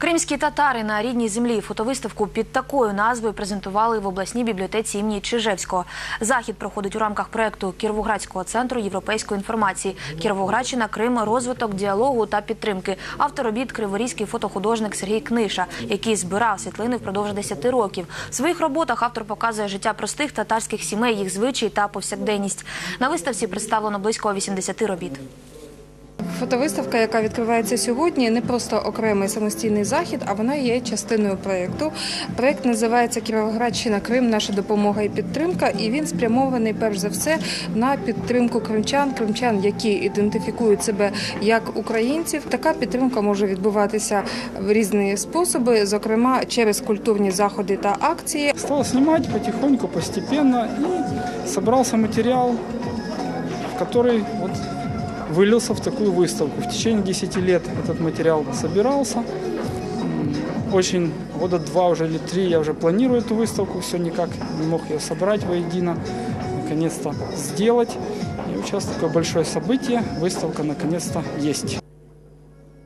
Кримські татари на рідній землі фотовиставку під такою назвою презентували в обласній бібліотеці імені Чижевського. Захід проходить у рамках проекту Кіровоградського центру європейської інформації Кіровоградщина, Крим, розвиток діалогу та підтримки. Автор робіт криворізький фотохудожник Сергій Книша, який збирав світлини впродовж 10 років. В своїх роботах автор показує життя простих татарських сімей, їх звичаї та повсякденність. На виставці представлено близько 80 робіт. Фотовиставка, яка відкривається сьогодні, не просто окремий самостійний захід, а вона є частиною проєкту. Проєкт називається Кіровоградщина Крим. Наша допомога і підтримка. І він спрямований перш за все на підтримку кримчан, кримчан, які ідентифікують себе як українців. Така підтримка може відбуватися в різні способи, зокрема через культурні заходи та акції. Стал снимать потихоньку, постепенно, собрался материал, который вот вылился в такую выставку. В течение 10 лет этот материал собирался. М, Очень года два уже или три я уже планирую эту выставку, все никак не мог ее собрать воедино, наконец-то сделать. И вот сейчас такое большое событие, выставка наконец-то есть.